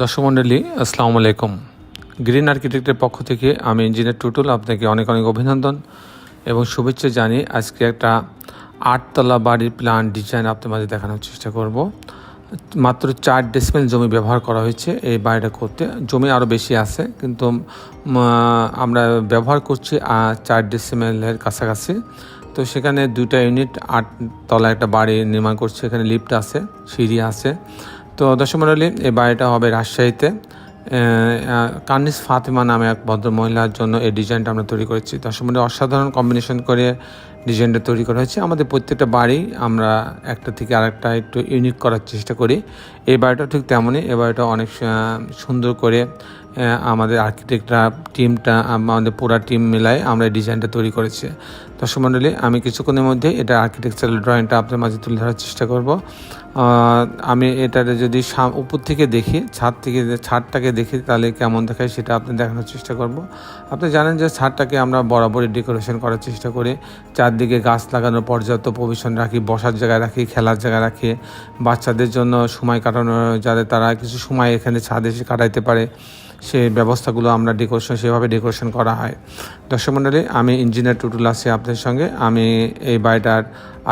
দর্শক মণ্ডলী, আসসালামু আলাইকুম। গ্রিন আর্কিটেক্টের পক্ষ থেকে আমি ইঞ্জিনিয়ার টুটুল আপনাকে অনেক অনেক অভিনন্দন এবং শুভেচ্ছা জানি আজকে একটা আটতলা বাড়ির প্ল্যান ডিজাইন আপনার মাঝে দেখানোর চেষ্টা করব। মাত্র চার ডেসিমেল জমি ব্যবহার করা হয়েছে এই বাড়িটা করতে। জমি আরও বেশি আছে, কিন্তু আমরা ব্যবহার করছি চার ডেসিমেলের কাছাকাছি। তো সেখানে দুইটা ইউনিট আট তলা একটা বাড়ি নির্মাণ করছে, এখানে লিফট আছে, সিঁড়ি আছে। তো দর্শক মণ্ডলী এই বাড়িটা হবে রাজশাহীতে। কার্নিস ফাতেমা নামে এক ভদ্র মহিলার জন্য এই ডিজাইনটা আমরা তৈরি করেছি। দর্শক অসাধারণ কম্বিনেশন করে ডিজাইনটা তৈরি করা হয়েছে। আমাদের প্রত্যেকটা বাড়ি আমরা একটা থেকে আরেকটা একটু ইউনিক করার চেষ্টা করি। এই বাড়িটা ঠিক তেমনই, এই বাড়িটা অনেক সুন্দর করে আমাদের আর্কিটেক্টরা টিমটা আমাদের পুরা টিম মিলায় আমরা ডিজাইনটা তৈরি করেছি। দর্শক মণ্ডলী আমি কিছুক্ষণের মধ্যে এটা আর্কিটেকচারাল ড্রয়িংটা আপনার মাঝে তুলে ধরার চেষ্টা করব। আমি এটাতে যদি উপর থেকে দেখি, ছাদ থেকে ছাদটাকে দেখি, তাহলে কেমন দেখায় সেটা আপনি দেখানোর চেষ্টা করব। আপনি জানেন যে ছাদটাকে আমরা বরাবরই ডেকোরেশন করার চেষ্টা করি। চারদিকে গাছ লাগানোর পর্যাপ্ত প্রভিশন রাখি, বসার জায়গায় রাখি, খেলার জায়গায় রাখি, বাচ্চাদের জন্য সময় কাটানো, যাতে তারা কিছু সময় এখানে ছাদে এসে কাটাইতে পারে। সেই ব্যবস্থাগুলো আমরা ডেকোরেশন সেভাবে ডেকোরেশন করা হয়। দর্শক মণ্ডলী আমি ইঞ্জিনিয়ার টুটুল আছি আপনাদের সঙ্গে। আমি এই বাড়িটার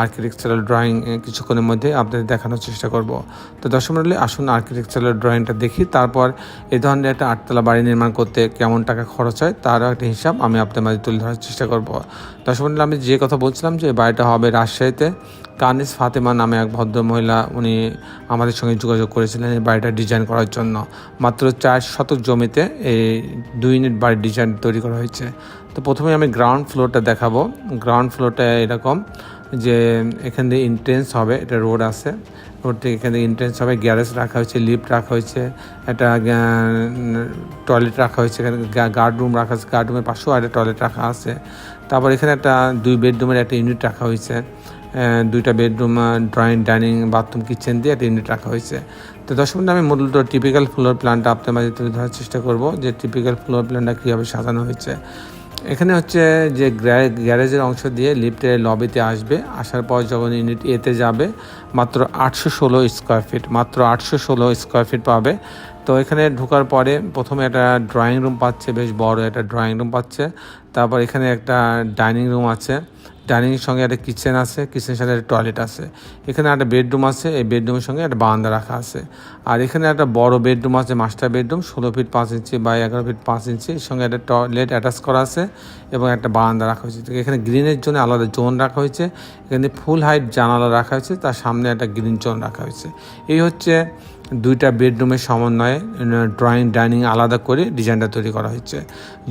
আর্কিটেকচারাল ড্রয়িং কিছুক্ষণের মধ্যে আপনাদের দেখানোর চেষ্টা করব। তো দর্শক মণ্ডলী আসুন আর্কিটেকচারাল ড্রয়িংটা দেখি। তারপর এই ধরনের একটা আটতলা বাড়ি নির্মাণ করতে কেমন টাকা খরচ হয় তার একটা হিসাব আমি আপনাদের মাঝে তুলে ধরার চেষ্টা করব। দর্শক মণ্ডলী আমি যে কথা বলছিলাম যে বাড়িটা হবে রাজশাহীতে কানিস ফাতেমা নামে এক ভদ্র মহিলা উনি আমাদের সঙ্গে যোগাযোগ করেছিলেন এই বাড়িটা ডিজাইন করার জন্য। মাত্র চার শতক জমিতে এই দুই ইউনিট বাড়ির ডিজাইন তৈরি করা হয়েছে। তো প্রথমে আমি গ্রাউন্ড ফ্লোরটা দেখাবো। গ্রাউন্ড ফ্লোরটা এরকম যে এখান দিয়ে ইন্ট্রেন্স হবে, এটা রোড আছে। রোড থেকে এখানে ইন্ট্রেন্স হবে গ্যারেজ রাখা হয়েছে লিফট রাখা হয়েছে, একটা টয়লেট রাখা হয়েছে, এখানে গার্ড রুম রাখা আছে গার্ড রুমের পাশেও একটা টয়লেট রাখা আছে। তারপর এখানে একটা দুই বেডরুমের একটা ইউনিট রাখা হয়েছে। দুইটা bedroom drawing dining bathroom kitchen দিয়ে একটা ইউনিট রাখা হয়েছে। তো বন্ধু, আমি মূলত টিপিক্যাল ফ্লোর প্ল্যানটা আপনার মাঝে তুলে ধরার চেষ্টা করব যে টিপিক্যাল ফ্লোর প্ল্যানটা কীভাবে সাজানো হয়েছে। এখানে হচ্ছে যে গ্যা- গ্যারেজের অংশ দিয়ে লিফটের লবিতে আসবে। আসার পর যখন ইউনিট এতে যাবে মাত্র আটশো ষোলো স্কোয়ার ফিট মাত্র আটশো ষোলো স্কোয়ার ফিট পাবে। তো এখানে ঢোকার পরে প্রথমে একটা ড্রয়িং রুম পাচ্ছে বেশ বড় একটা ড্রয়িং রুম পাচ্ছে। তারপর এখানে একটা ডাইনিং রুম আছে। ডাইনিংয়ের সঙ্গে একটা কিচেন আছে, কিচেনের সাথে একটা টয়লেট আছে। এখানে একটা বেডরুম আছে, এই বেডরুমের সঙ্গে একটা বারান্দা রাখা আছে। আর এখানে একটা বড় বেডরুম আছে, মাস্টার বেডরুম, ষোলো ফিট পাঁচ ইঞ্চি বা এগারো ফিট পাঁচ ইঞ্চি। এর সঙ্গে একটা টয়লেট অ্যাটাচ করা আছে এবং একটা বারান্দা রাখা হয়েছে। এখানে গ্রিনের জন্য আলাদা জোন রাখা হয়েছে। এখানে ফুল হাইট জানালা রাখা হয়েছে, তার সামনে একটা গ্রিন জোন রাখা হয়েছে। এই হচ্ছে দুইটা বেডরুমের সমন্বয়ে ড্রয়িং, ডাইনিং আলাদা করে ডিজাইনটা তৈরি করা হয়েছে।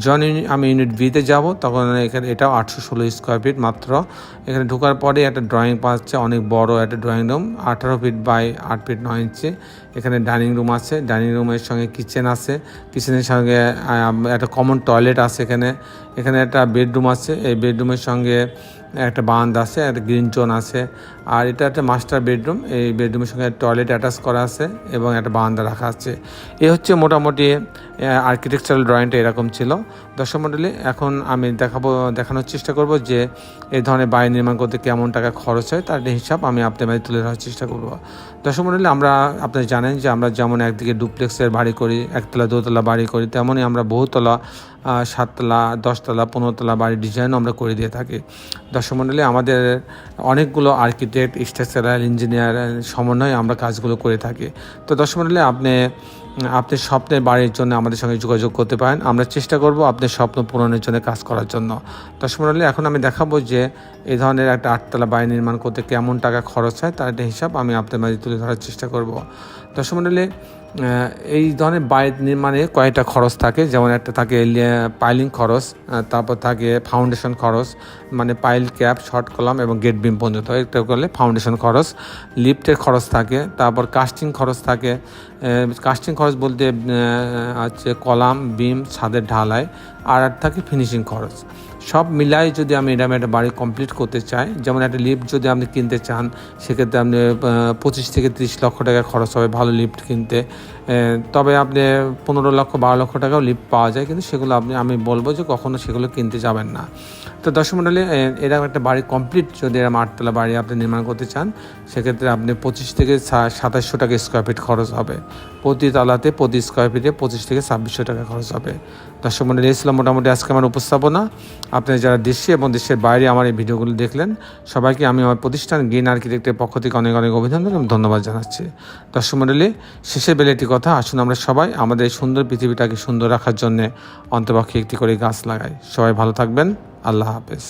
যখন আমি ইউনিট বিতে যাব, তখন এখানে এটাও আটশো ষোলো স্কোয়ার ফিট মাত্র। এখানে ঢোকার পরে একটা ড্রয়িং পাচ্ছে, অনেক বড় একটা ড্রয়িং রুম আঠারো ফিট বাই আট ফিট নয় ইঞ্চি এখানে ডাইনিং রুম আছে ডাইনিং রুমের সঙ্গে কিচেন আছে। কিচেনের সঙ্গে একটা কমন টয়লেট আছে এখানে। এখানে একটা বেডরুম আছে, এই বেডরুমের সঙ্গে একটা বান্ধ আছে, একটা গ্রিন জোন আছে। আর এটা একটা মাস্টার বেডরুম এই বেডরুমের সঙ্গে টয়লেট অ্যাটাচ করা আছে এবং একটা বারান্দা রাখা আছে। এই হচ্ছে মোটামুটি আর্কিটেকচারাল ড্রয়িংটা এরকম ছিল। দর্শক এখন আমি দেখাবো, দেখানোর চেষ্টা করব যে এই ধরনের বাড়ি নির্মাণ করতে কেমন টাকা খরচ হয়, তার হিসাব আমি আপনার মাঝে তুলে ধরার চেষ্টা করব। দর্শক আমরা, আপনারা জানেন যে আমরা যেমন একদিকে ডুপ্লেক্সের বাড়ি করি, একতলা, দোতলা বাড়ি করি তেমনই আমরা বহুতলা সাততলা, দশতলা, পনেরোতলা বাড়ির ডিজাইনও আমরা করে দিয়ে থাকি। দর্শক আমাদের অনেকগুলো আর্কিটেক্ট স্ট্রাকচারাল ইঞ্জিনিয়ার সমন্বয়ে আমরা কাজগুলো করে থাকি। তো দর্শক মণ্ডলী, আপনি আপনি স্বপ্নের বাড়ির জন্য আমাদের সঙ্গে যোগাযোগ করতে পারেন। আমরা চেষ্টা করব আপনার স্বপ্ন পূরণের জন্য কাজ করার জন্য। দর্শক মণ্ডলী এখন আমি দেখাবো যে এই ধরনের একটা আটতলা বাড়ি নির্মাণ করতে কেমন টাকা খরচ হয়, তার একটা হিসাব আমি আপনার মাঝে তুলে ধরার চেষ্টা করব। দর্শক এই ধরনের বাড়ি নির্মাণে কয়েকটা খরচ থাকে। যেমন একটা থাকে পাইলিং খরচ তারপর থাকে ফাউন্ডেশন খরচ মানে পাইল ক্যাপ শর্ট কলাম এবং গেট বিম পর্যন্ত। এটা করলে ফাউন্ডেশন খরচ লিফটের খরচ থাকে তারপর কাস্টিং খরচ থাকে। কাস্টিং খরচ বলতে আহ, আছে কলাম বিম ছাদের ঢালাই আর আর থাকে ফিনিশিং খরচ। সব মিলাই যদি আমি এরকম একটা বাড়ি কমপ্লিট করতে চাই, যেমন একটা লিফট যদি আপনি কিনতে চান, সেক্ষেত্রে আপনি পঁচিশ থেকে তিরিশ লক্ষ টাকা খরচ হবে ভালো লিফট কিনতে। তবে আপনি পনেরো লক্ষ, বারো লক্ষ টাকাও লিফট পাওয়া যায়, কিন্তু সেগুলো আপনি, আমি বলব যে কখনো সেগুলো কিনতে যাবেন না। তো দর্শক এরকম একটা বাড়ি কমপ্লিট যদি এরকম আটতলা বাড়ি আপনি নির্মাণ করতে চান, সেক্ষেত্রে আপনি পঁচিশ থেকে সাতাশশো টাকা স্কোয়ার ফিট খরচ হবে। প্রতি তালাতে, প্রতি স্কোয়ার ফিটে পঁচিশ থেকে ছাব্বিশশো টাকা খরচ হবে। দর্শক মণ্ডলী এই মোটামুটি আজকে আমার উপস্থাপনা। আপনি যারা দেশে এবং দেশের বাইরে আমার এই ভিডিওগুলো দেখলেন, সবাইকে আমি আমার প্রতিষ্ঠান গ্রিন আর্কিটেক্টের পক্ষ থেকে অনেক অনেক অভিনন্দন এবং ধন্যবাদ জানাচ্ছি। দর্শক মণ্ডলী শেষে বেলে একটি কথা, আসুন আমরা সবাই আমাদের সুন্দর পৃথিবীটাকে সুন্দর রাখার জন্য অন্তপক্ষে একটি করে গাছ লাগাই। সবাই ভালো থাকবেন, আল্লাহ হাফেজ।